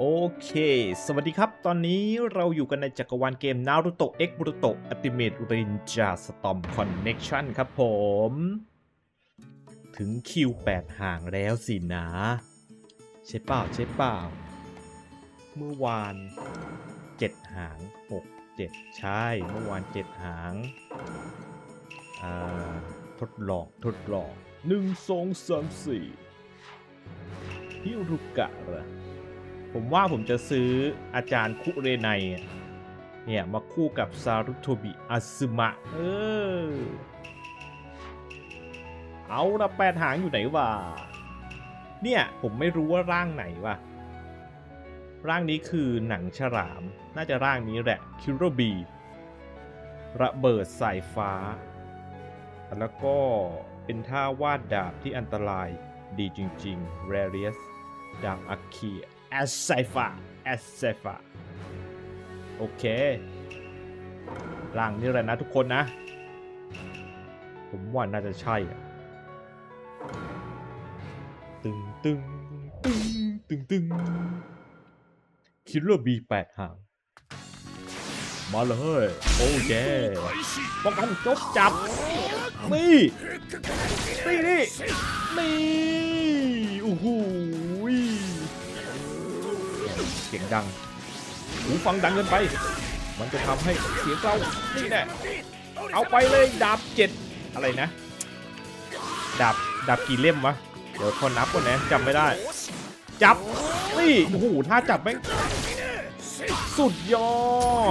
โอเค สวัสดีครับ ตอนนี้เราอยู่กันในจักรวาลเกม Naruto X Boruto Ultimate Ninja Storm Connection ครับผม ถึงคิว8ห่างแล้วสินะ ใช่เปล่าใช่เปล่า เมื่อวาน 7 หาง 6 7 ใช่ เมื่อวาน 7 หางอ่าทดลองทดลอง 1 2 3 4ฮิรุกะเหรอ ผมว่าผมจะซื้ออาจารย์คุเรไนอะเนี่ย มาคู่กับซารุโทบิอาซึมะ เออ เอาละแปดหางอยู่ไหนวะ เนี่ย ผมไม่รู้ว่าร่างไหนวะ ร่างนี้คือหนังฉลาม น่าจะร่างนี้แหละ คิโรบี ระเบิดสายฟ้า แล้วก็เป็นท่าวาดดาบที่อันตรายดีจริงๆ r a r i u s ดาบอาคีแอสไซฟาแอสไซฟาโอเคร่างนี้แหละนะทุกคนนะ ผมว่าน่าจะใช่อะตึงตึงตึงตึงตึงคิดว่าบีแปดหางมาเลยโอ้ยป้องกันจบจับนี่นี่นี่นี่โอ้โห เสียงดัง หูฟังดังเกินไป มันจะทำให้เสียงเรานี่แน่เอาไปเลยดาบเจ็ดอะไรนะ ดาบดาบกี่เล่มวะ เดี๋ยวคนนับก่อนนะจำไม่ได้ จับ นี่โอ้โหถ้าจับแม่งสุดยอ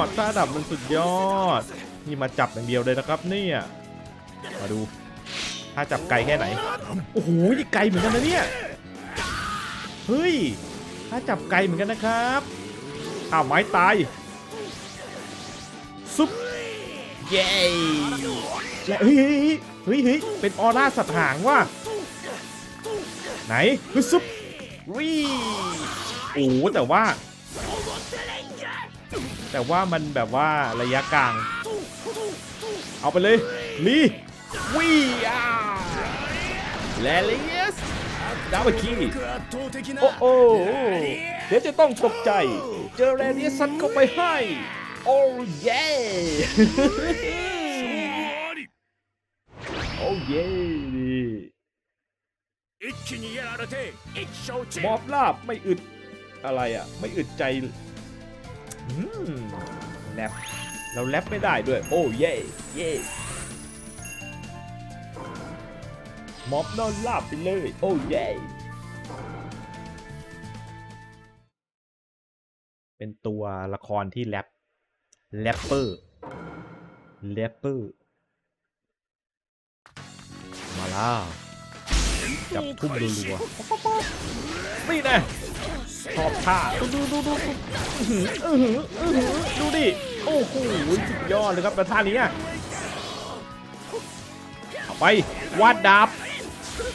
ดถ้าดับมันสุดยอด นี่มาจับอย่างเดียวเลยนะครับเนี่ยมาดู ถ้าจับไกลแค่ไหน โอ้โหนี่ไกลเหมือนกันนะเนี่ย เฮ้ย ถ้าจับไกลเหมือนกันนะครับอ้าวไม้ตายซุปเย้และเฮ้ยเฮ้ยเฮ้ยเฮ้ยเป็นออร่าสัตว์หางว่ะไหนเฮ้ยซุปวีโอ้แต่ว่า แต่ว่ามันแบบว่าระยะกลาง เอาไปเลยลีวีอาแลเลียส ดาบคีโอ้โอ้เดี๋ยวจะต้องตกใจ เจอเรเดียสันเข้าไปให้ โอ้เย่โอ้เย่ดีมอบลาบไม่อึดอะไรอะ ไม่อึดใจแรปเราแรปไม่ได้ด้วย โอ้เย่เย่ มอบนอนลาบไปเลย โอ้เย่เป็นตัวละครที่แรปแรปเปอร์แรปเปอร์มาแล้วจับทุ่มรัวๆนี่นะชอบท่าดูดูดูดูอื้อหืออื้อหืออื้อหือดูดิ โอ้โหสุดยอดเลยครับแล้วท่านี้อะเอาไปวาดดาบ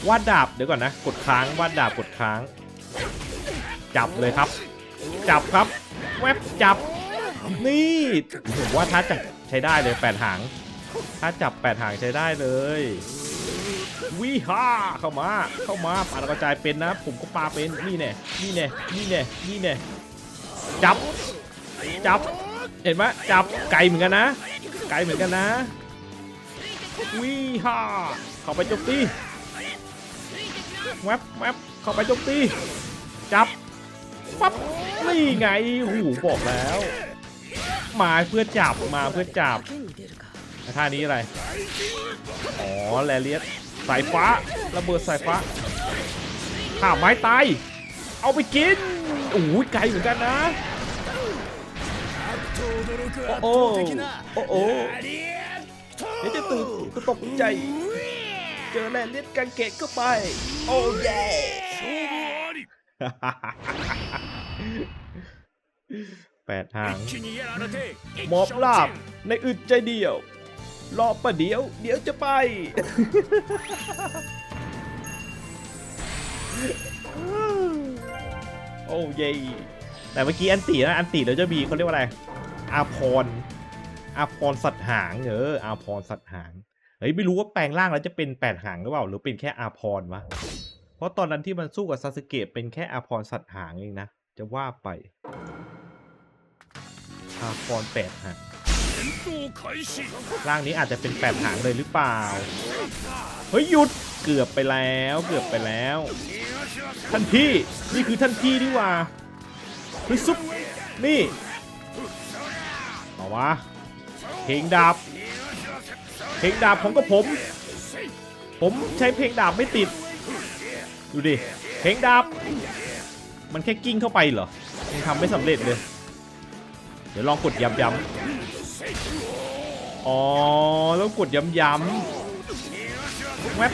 วาดดาบเดี๋ยวก่อนนะ กดค้างวาดดาบกดค้าง จับเลยครับ จับครับแวบจับ นี่ผมว่าถ้าจับใช้ได้เลยแปดหางถ้าจับแปดหางใช้ได้เลยวิฮ่าเข้ามา เข้ามาปากระจายเป็นนะ ผมก็ปาเป็นนี่แน่นี่แน่นี่แน่นี่แน่จับ จับ เห็นไหมจับไกลเหมือนกันนะ ไกลเหมือนกันนะวิฮ่าเข้าไปจมตี แวบแวบเข้าไปโจมตี จับ ปั๊บ นี่ไง หูบอกแล้ว มาเพื่อจับ มาเพื่อจับท่านี้อะไร อ๋อ แลเลียสสายฟ้า ระเบิดสายฟ้าข่าไม้ตาย เอาไปกินโอ้ยไกลเหมือนกันนะ โอ้โอ้โอ้โอ้เดี๋ยวจะตื่นก็ตกใจ เจอแร่เลีดกังเกตเข้าไป โอ้เย่แปดหางมอบลาบในอึดใจเดียว รอประเดี๋ยว เดี๋ยวจะไป โอ้เย่แต่เมื่อกี้อันตีนะอันตีแล้วจะมีเขาเรียกว่าอะไรอาพรอาพรสัตหางเอออาพรสัตหาง เฮ้ยไม่รู้ว่าแปลงร่างแล้วจะเป็นแปดหางหรือเปล่า หรือเป็นแค่อาพรวะ เพราะตอนนั้นที่มันสู้กับซาสึเกะเป็นแค่อาพรสัตว์หางเองนะ จะว่าไป อาพรแปดหางร่างนี้อาจจะเป็นแปดหางเลยหรือเปล่า เฮ้ยหยุดเกือบไปแล้วเกือบไปแล้ว ท่านพี่นี่คือท่านพี่นี่ว่าเฮ้ยซุปนี่มาวะเพงดับ เพลงดาบของกับผม ผมใช้เพลงดาบไม่ติด ดูดิ เพลงดาบ มันแค่กิ้งเข้าไปเหรอยังทำไม่สำเร็จเลย เดี๋ยวลองกดย้ำๆอ๋อต้องกดย้ำๆแวบ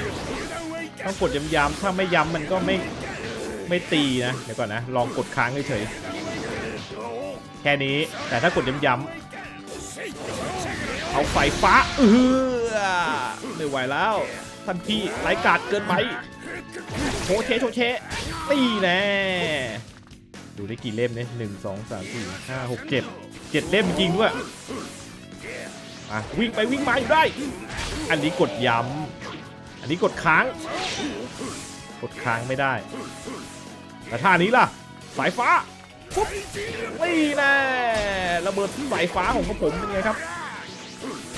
ต้องกดย้ำๆถ้าไม่ย้ำมันก็ไม่ไม่ตีนะ เดี๋ยวก่อนนะ ลองกดค้างเฉยๆแค่นี้ แต่ถ้ากดย้ำๆเอาไฟฟ้าเออ ไม่ไหวแล้วท่านพี่ไร้กาดเกินไปโชเชโชเชตีแน่ดูได้กี่เล่มเนี่ยหนึ่งสองสามสี่ห้าหกเจ็ดเจ็ดเล่มจริงด้วยอะวิ่งไปวิ่งมาอยู่ได้ อันนี้กดย้ำอันนี้กดค้าง กดค้างไม่ได้แต่ท่านี้ล่ะ สายฟ้าปุ๊บนี่แน่ระเบิดสายฟ้าของผมเป็นไงครับ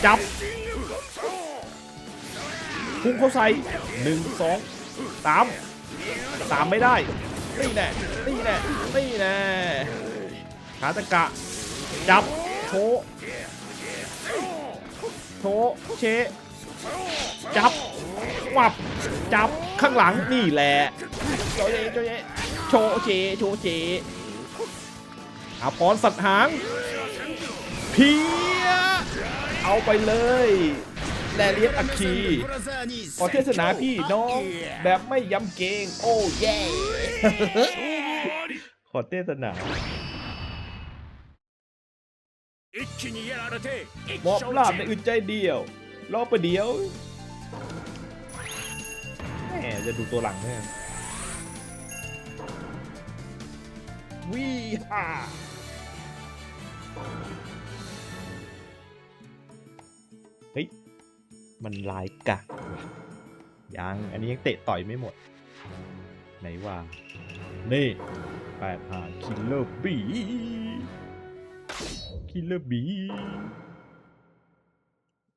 จับ พุ่งเข้าใส่หนึ่งสองตามตามไม่ได้นี่แน่นี่แน่นี่แน่ขาตะกะ จับโชโชเชจับวับจับข้างหลังนี่แหละโชเชโชเชโชเชโชเชอาพรสัตว์หางเพียเอาไปเลย แลเลียนอัคีขอเทศนาพี่น้องแบบไม่ย้ำเกง โอ้ยขอเทศนาหบอบลาบในอึดใจเดียว รอประเดียวแหมจะดูตัวหลังแน่วีฮ่าเฮ้ย มันลายกะยัง อันนี้ยังเตะต่อยไม่หมด ไหนว่า นี่แปดหาคิลเลอร์บีคิลเลอร์บี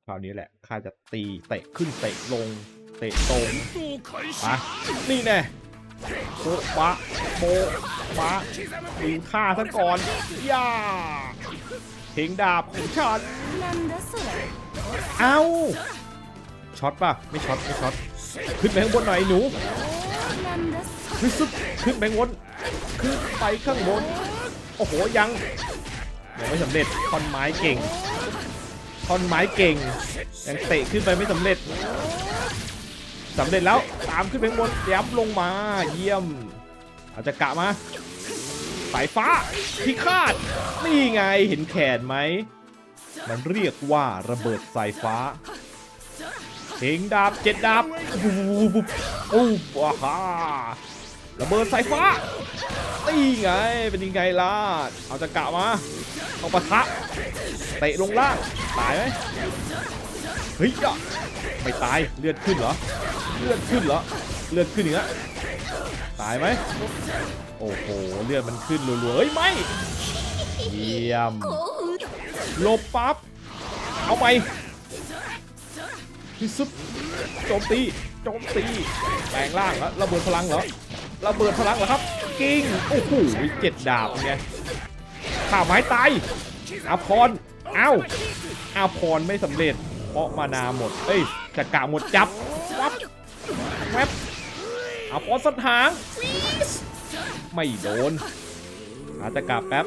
คราวนี้แหละข้าจะตีเตะขึ้นเตะลง เตะตรงมานี่แน่โป๊ะปะโป๊ะปะตีฆ่าซะก่อนย่าทิ้งดาบของฉันเอา้า ช็อตป่ะ ไม่ช็อตไม่ช็อต ขึ้นไปข้างบนหน่อยหนูขึ้นสุดขึ้นไปบนขึ้นไปข้างบน โอ้โหยังยังไม่สำเร็จท่อนไม้เก่งท่อนไม้เก่งยังเตะขึ้นไปไม่สำเร็จสำเร็จแล้วตามขึ้นไปบนย้ำลงมาเยี่ยม อาจจะกะมาสายฟ้าพิฆาตนี่ไงเห็นแขนไหม มันเรียกว่าระเบิดสายฟ้า เพลงดาบเจ็ดดาบปุ๊บปุ๊บปุ๊บว้าฮ่าระเบิดสายฟ้านี่ไง เป็นยังไงล่ะ เอาจะกะมา เอาปะทะ เตะลงล่าง ตายไหมเฮ้ยอะไม่ตาย เลือดขึ้นเหรอ เลือดขึ้นเหรอ เลือดขึ้นอีกแล้วตายไหม โอ้โห เลือดมันขึ้นรัวๆเฮ้ย ไม่ เยี่ยม ลบปั๊บ เอาไป ที่สุดโจมตีโจมตีแปลงร่างแล้วระเบิดพลังเหรอระเบิดพลังเหรอครับกิ้งโอ้โหเจ็ดดาบเป็นไงข่าวไม้ตายอาพรเอ้าอาพรไม่สำเร็จ เพราะมานาหมดเอ้ยจะกะหมดจับวับแวบอาพรสัตหางไม่โดนอาจจะกลับแป๊บ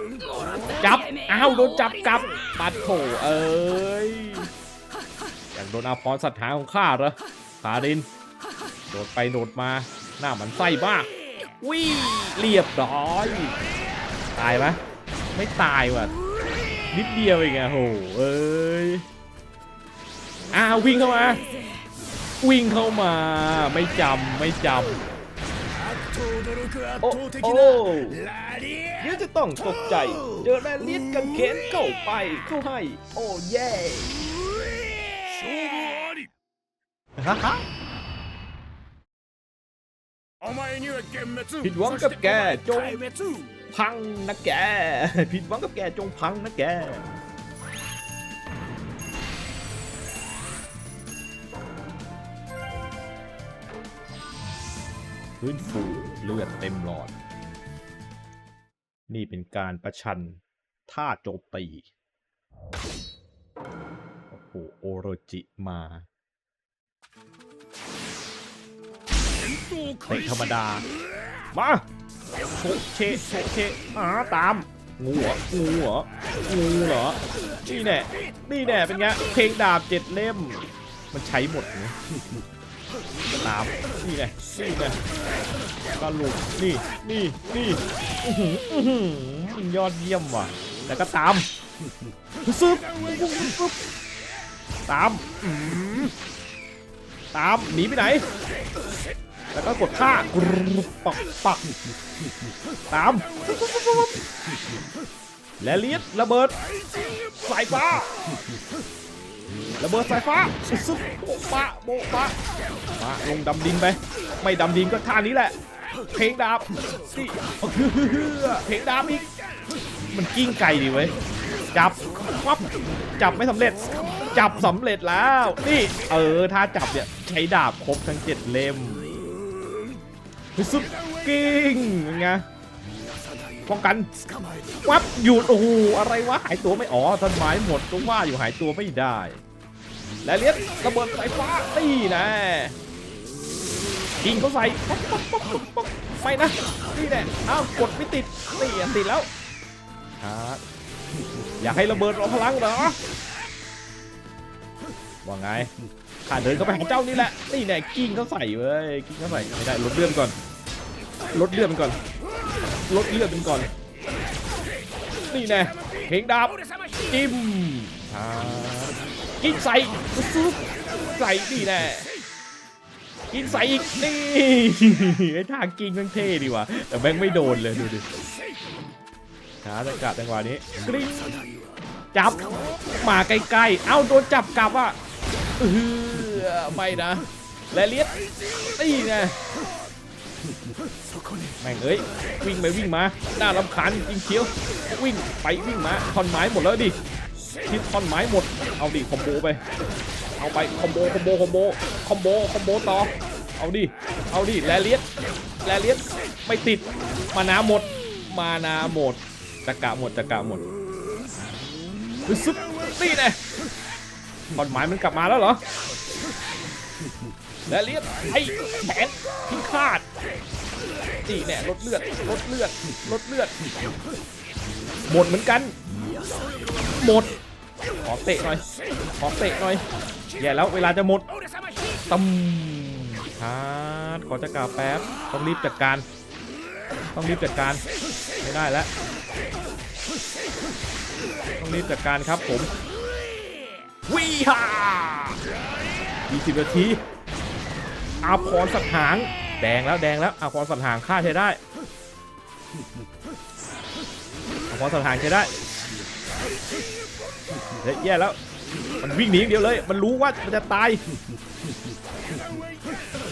จับ อ้าว โดนจับกลับปัดโถเอ้ย ดนอาพรสัตว์หาของข้าเหรอคาริน โดดไปโดดมาหน้ามันไส้บ้าวิ่งเรียบร้อย ตายไหมไม่ตายว่ะ นิดเดียวเองอะโหเอ้ยอ้าวิ่งเข้ามา วิ่งเข้ามาไม่จำไม่จำโอ้โหเดี๋ยวจะต้องตกใจ เจอแรลิสกันเข็นเข้าไปเข้าให้ โอ้เย่ ผิดหวังกับแกจงพังนะแก ผิดหวังกับแกจงพังนะแกพื้นฟูเลือดเต็มหลอด นี่เป็นการประชันท่าโจมตี โอ้โหโอโรจิมา เตะธรรมดา มาโชเชโชเชอาตาม งูเหรองูเหรองูเหรอ นี่แน่นี่แน่เป็นไง เพลงดาบเจ็ดเล่ม มันใช้หมดไงตาม นี่แน่นี่แน่ตาลุกนี่ นี่ นี่อื้อหืออื้อหือยอดเยี่ยมว่ะ แล้วก็ตามซึบซึบตาม ตาม หนีไปไหน แล้วก็กดท่าปักปักตาม และเลียดระเบิด สายฟ้า ระเบิดสายฟ้าซึบโบะปะโบะปะมาลงดำดินไป ไม่ดำดินก็ท่านี้แหละ เพลงดาบนี่เพลงดาบอีก มันกิ้งไกลดีเว้ย จับวับจับไม่สำเร็จ จับสำเร็จแล้ว นี่ เออ ถ้าจับเนี่ย ใช้ดาบครบทั้งเจ็ดเล่ม สุดกิ้งยังไงป้องกันวับหยุดโอ้โหอะไรวะหายตัวไม่อ๋อต้นไม้หมดก็ว่าอยู่หายตัวไม่ได้ และเลียดระเบิดสายฟ้าตีนะยิงเขาใส่ป๊อกป๊อกป๊อกป๊อกป๊อกไม่นะนี่แน่อ้าวกดไม่ติดนี่ติดแล้วฮะอยากให้ระเบิดรอพลังเหรอว่าไง ข้าเดินเข้าไปหาเจ้านี่แหละ นี่แน่กิ้งเขาใส่เว้ย กิ้งเขาใส่ไม่ได้ ลดเลือนก่อน ลดเลื่อนก่อน ลดเลื่อนก่อน นี่แน่เพลงดาบจิ้มกิ้งใส่ใส่นี่แน่กินใส่อีกนี่ไอ้ทางกินมันเท่ดีว่ะแต่แม่งไม่โดนเลยดูดิหาจังกะจังหวะนี้กริ๊งจับมาใกล้ๆ เอ้าโดนจับกลับอะเออ ไม่นะ และเลียดนี่ไงแม่งเอ้ย วิ่งไปวิ่งมา น่ารำคาญจริงเชียว วิ่งไปวิ่งมาท่อนไม้หมดแล้วดิทิศท่อนไม้หมด เอาดิคอมโบไป เอาไปคอมโบคอมโบคอมโบคอมโบคอมโบต่อ เอาดิ เอาดิแลเลียดแลเลียดไม่ติด มานาหมด มานาหมดตะกะหมดตะกะหมดซึบนี่แน่บอลไม้มันกลับมาแล้วเหรอ และเลียดให้แผนพิฆาตนี่แน่ลดเลือดลดเลือดลดเลือด หมดเหมือนกัน หมด ขอเตะหน่อย ขอเตะหน่อย แย่แล้วเวลาจะหมดตั้มชาร์จขอจะกาวแป๊บ ต้องรีบจัดการ ต้องรีบจัดการ ไม่ได้แล้ว ต้องรีบจัดการครับผมวิฮ่า20นาที อาพรสัตหาง แดงแล้วแดงแล้วอาพรสัตหางฆ่าใช้ได้อาพรสัตหางใช้ได้เฮ้ยแย่แล้ว มันวิ่งหนีเดียวเลย มันรู้ว่ามันจะตาย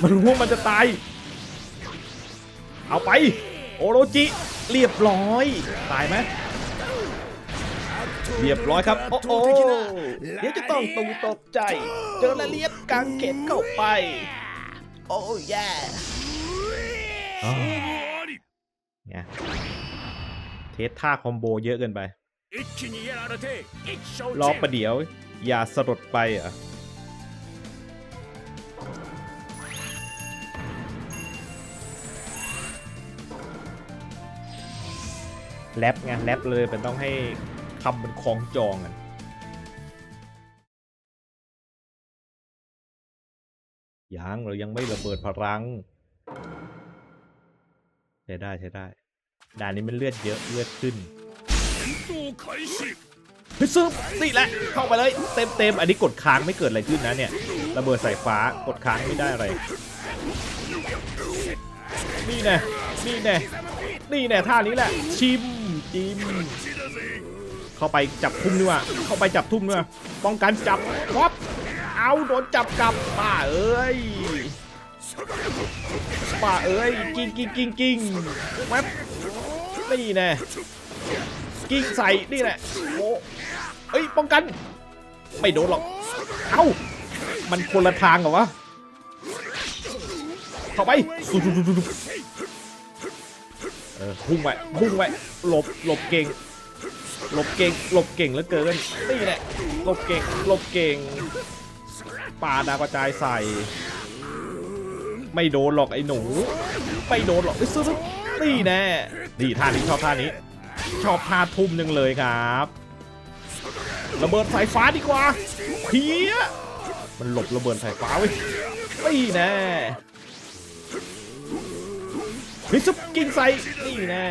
มันรู้ว่ามันจะตาย เอาไป โอโรจิ เรียบร้อย ตายไหมเรียบร้อยครับ โอ้โหเดี๋ยวจะต้องตูตกใจ เจอละเลียดกางเขนเข้าไป oh yeah อ๋เนี่ยเทสท่าคอมโบเยอะเกินไป รอประเดี๋ยว อย่าสลดไปอะแรปไงแรปเลยเป็นต้องให้คำเป็นคล้องจองอะ ยังเรายังไม่ระเบิดพลังใช้ได้ใช้ได้ ด่านนี้มันเลือดเยอะเลือดขึ้นเฮ้ยซึบนี่แหละเข้าไปเลยเต็มเต็มอันนี้กดค้างไม่เกิดอะไรขึ้นนะเนี่ยระเบิดสายฟ้ากดค้างไม่ได้อะไร นี่แน่นี่แน่นี่แน่ท่านี้แหละ ชิมจิมเข้าไปจับทุ่มดีกว่เข้าไปจับทุ่มดีกว่ป้องกันจับครับ เอาโดนจับกลับป้าเอ้ยป้าเอ้ยกิ้งกิ้งกิ้งกิ้งแวบนี่แน่กิ้งใส่นี่แหละโอ้เอ้ยป้องกัน ไม่โดนหรอก เอ้า มันคนละทางเหรอวะเข้าไปเออพุ่งไปพุ่งไปหลบหลบเก่งหลบเก่งหลบเก่งเหลือเกินนี่แหละหลบเก่งหลบเก่ง ปาดาวกระจายใส่ ไม่โดนหรอกไอ้หนู ไม่โดนหรอกไอ้ซื้อนี่แน่ดีท่านี้ชอบท่านี้ ชอบท่าทุ่มยังเลยครับระเบิดสายฟ้าดีกว่าเพี้ยมันหลบระเบิดสายฟ้าเว้ยนี่แน่พิซุปกินใส่นี่แน่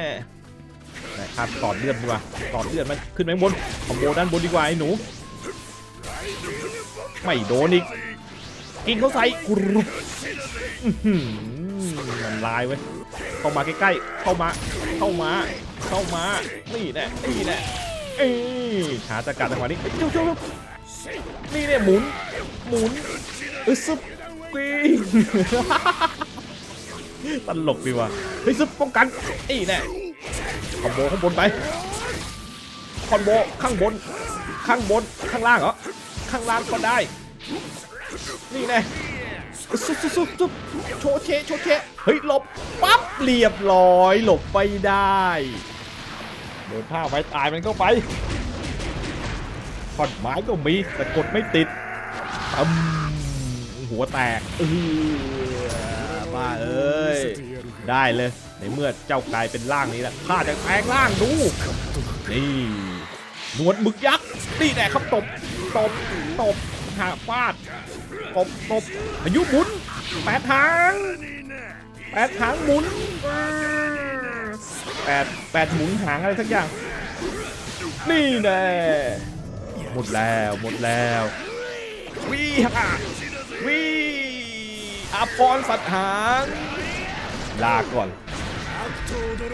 นะครับต่อเลือดดีกว่าตอเลือดมันขึ้นไปบนคอมโบด้านบนดีกว่าไอ้หนู ไม่โดนอีก กินเขาใส่กรุบอื้อหือมันลายเว้ย เข้ามาใกล้ๆ เข้ามา เข้ามา เข้ามา นี่แน่นี่แน่เอ้ยหาจักรจังหวะนี้เจ้าเจ้านี่เนี่ยหมุน หมุนเอ้ยซุปปิ้งตลกดีว่ะ เฮ้ยซุปป้องกันนี่แน่คอมโบข้างบนไป คอมโบข้างบน ข้างบน ข้างล่างเหรอ ข้างล่างก็ได้ นี่แน่ซุบซุบซุบซุบโชเชโชเชเฮ้ยหลบปั๊บเรียบร้อยหลบไปได้โดนท่าไม้ตายมันก็ไปขอนไม้ก็มีแต่กดไม่ติดอืมหัวแตกเออบ้าเอ้ยได้เลยในเมื่อเจ้ากลายเป็นร่างนี้แล้วข้าจะแปลงร่างดูนี่หนวดมึกยักษ์นี่แหละครับตบตบตบาฟาดตบตบอายุหมุนแปดทางแปดทางหมุนแปดแปดหมุนหางอะไรสักอย่าง นี่แน่หมดแล้วหมดแล้ววีฮะวีอัพรสัตหางลาก่อน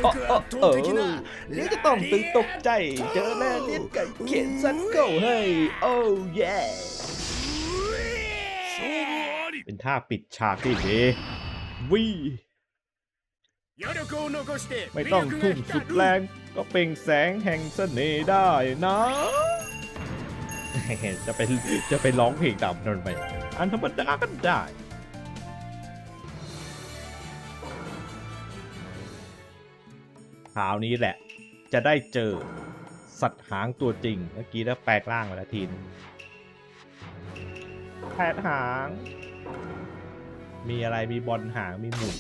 เออเออนี่ก็ต้องตื่นตกใจ เจอแม่เลี้ยงไก่เขียนสันเก่าให้โอ้ย เป็นท่าปิดฉากที่ดีวีไม่ต้องทุ่มสุดแรงก็เป่งแสงแห่งเสน่ห์ได้นะจะไปจะไปร้องเพลงตามนนไป อันธรรมดาก็ได้คราวนี้แหละ จะได้เจอสัตว์หางตัวจริง เมื่อกี้แล้วแปลกร่างมาแล้วทีน แผดหาง มีอะไรมีบอลหางมีหมุน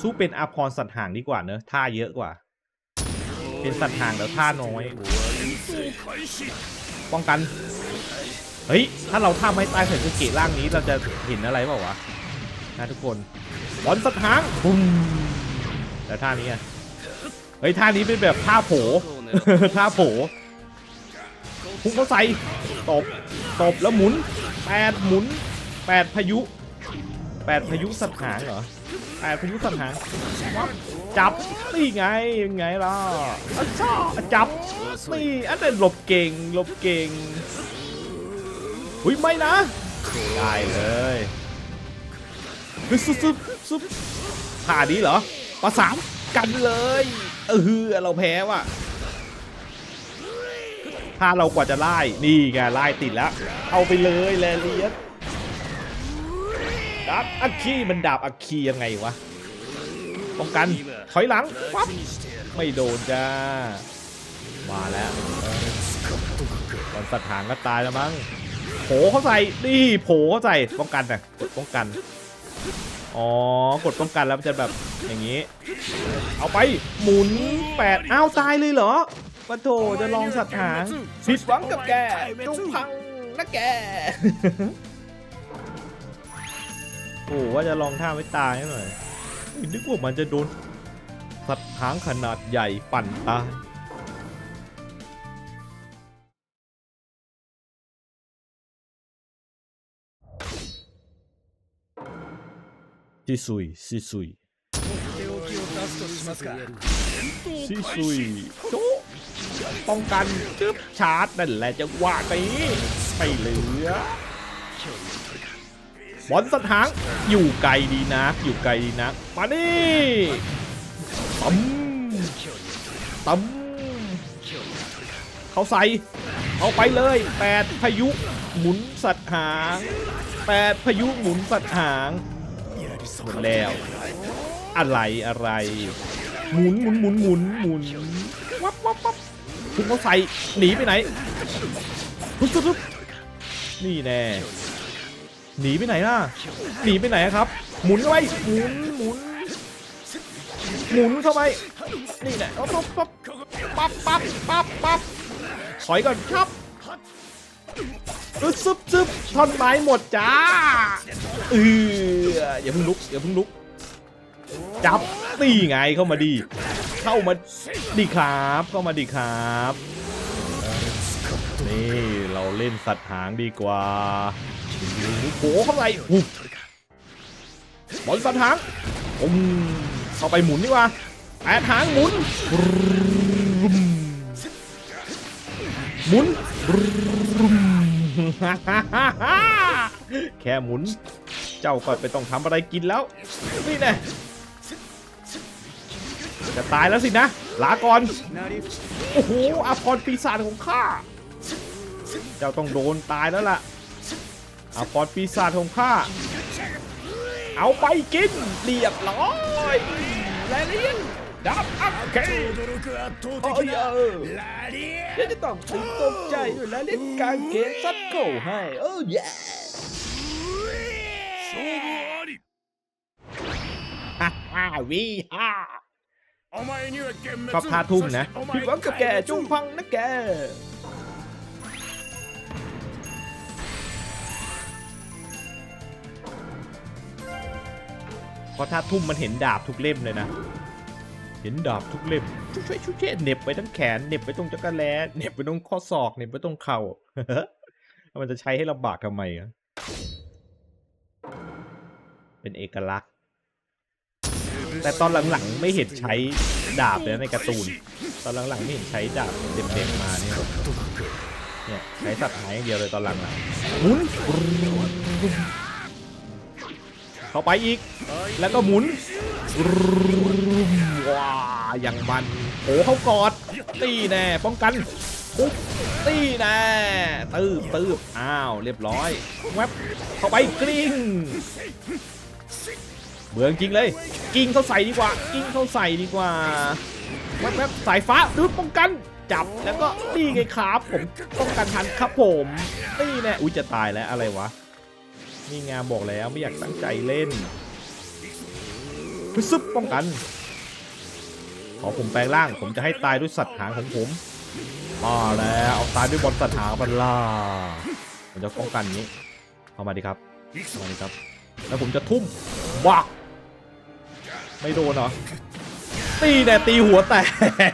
สู้เป็นอาพรสัตว์หางดีกว่าเนอะท่าเยอะกว่า เป็นสัตว์หางแล้วท่าน้อย ป้องกัน เฮ้ย ถ้าเราท่าไม้ตายใส่สกตร่างนี้เราจะเห็นอะไรเปล่าวะนะทุกคนบอลสัตว์หางปุ้มแล้วท่านี้อะเฮ้ยท่านี้เป็นแบบท่าโผ ท่าโผพุ่งเข้าใส่ตบ ตบแล้วหมุนแปดหมุนแปดพายุแปดพายุสัตว์หางเหรอแปดพายุสัตว์หางวับจับนี่ไงยังไงล่ะอะจ้าจับนี่อันนั้นหลบเก่งหลบเก่งอุ้ยไม่นะได้เลยซุบซุบซุบท่านี้เหรอประสานกันเลยเออเราแพ้ว่ะ ถ้าเรากว่าจะไล่นี่ไงไล่ติดแล้ว เอาไปเลยแลเลียสดาบอัคคีมันดาบอัคคียังไงวะป้องกันถอยหลังปั๊บไม่โดนจ้ามาแล้วตอนสัตว์หางก็ตายแล้วมั้งโผเขาใส่นี่โผเขาใส่ป้องกันนะกดป้องกันอ๋อกดป้องกันแล้วมันจะแบบอย่างนี้ เอาไปหมุนแปดอ้าวตายเลยเหรอ ปะโถจะลองสัตว์หางผิดหวังกับแกจงพังนะแก โอ้ว่าจะลองท่าไม่ตายหน่อยไม่นึกว่ามันจะโดน สัตว์หางขนาดใหญ่ปั่นตาย ซิซุยซิซุย 手置き ป้องกันจึ๊บชาร์จนั่นแหละจังหวะนี้ไม่เหลือบอลสัตหางอยู่ไกลดีนะ อยู่ไกลดีนะมานี่ตั้มตั้มเขาใส่เอาไปเลยแปดพายุหมุนสัตหางแปดพายุหมุนสัตหางหมดแล้ว อะไรอะไร หมุนหมุนหมุนหมุนหมุนวับวับวับคุณเขาใส่หนีไปไหนปุ๊บปุ๊บปุ๊บนี่แน่หนีไปไหนล่ะหนีไปไหนอะครับ หมุนเข้าไปหมุนหมุนหมุนเข้าไปนี่แหละปั๊บปั๊บปั๊บปั๊บปั๊บปั๊บถอยก่อนครับอึ๊บซึบซึบท่อนไม้หมดจ้าเอออย่าเพิ่งลุกอย่าเพิ่งลุก จับนี่ไงเข้ามาดี เข้ามาดีครับ เข้ามาดีครับ นี่เราเล่นสัตว์หางดีกว่าโอ้โหเข้าไปบอลสัตว์หางอมเข้าไปหมุนดีกว่าแปดหางหมุน หมุน แค่หมุน เจ้าก็ไปต้องทำอะไรกินแล้ว นี่แน่ จะตายแล้วสินะ ลาก่อน โอ้โหอาพรปีศาจของข้า เจ้าต้องโดนตายแล้วล่ะอาพรปีศาจของข้า เอาไปกิน เรียบร้อยแลเลียนดับอัพเกโอ้ยเออเดี๋ยวจะต้องตื่ตกใจอยู่แล้วเล่นการเกมซัดเก่าให้ โอ้ยฮ่าฮ่าวีฮ่า ชอบท่าทุ่มนะผิดหวังกับแกจงฟังนะแก เพราะท่าทุ่มมันเห็นดาบทุกเล่มเลยนะ เห็นดาบทุกเล่มช่วยช่วยช่ยเน็บไปทั้งแขนเน็บไปตรงจักรแล้เน็บไปตรงข้อศอกเน็บไปตรงเข่ามันจะใช้ให้ลำบากทำไมอะเป็นเอกลักษณ์ แต่ตอนหลังๆไม่เห็นใช้ดาบเลยนะในการ์ตูน ตอนหลังๆไม่เห็นใช้ดาบเด็มๆมาเนี่ยเนี่ยใช้สัตว์หายอย่างเดียวเลยตอนหลังอะหมุน เข้าไปอีก แล้วก็หมุนว้าอย่างมันโอ้เขากอด ตีแน่ ป้องกันปุ๊บตีแน่ตืบตืบอ้าว เรียบร้อยแวบเข้าไปกลิ้ง เบืองจริงเลย กิ้งเข้าใส่ดีกว่า กิ้งเข้าใส่ดีกว่าแวบๆสายฟ้าดูป้องกันจับแล้วก็นี่ไงครับผมป้องกันทันครับผมนี่แน่อุ้ยจะตายแล้วอะไรวะนี่งานบอกแล้วไม่อยากตั้งใจเล่นซึบป้องกัน ขอผมแปลงร่างผมจะให้ตายด้วยสัตว์หางของผมมาแล้วเอาตายด้วยบอลสัตว์หางบันล่าผมจะป้องกันนี้เข้ามาดีครับเข้ามาดีครับ แล้วผมจะทุ่มวัก ไม่โดนเหรอ ตีแต่ตีหัวแตก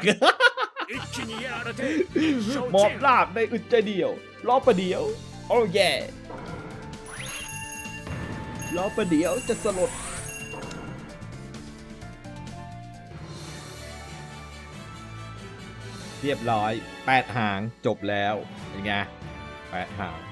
หมอบลาบในอึดใจเดียวล้อประเดียว โอ้ย่ล้อประเดียวจะสลดเรียบร้อย 8 หางจบแล้วยังไง8หาง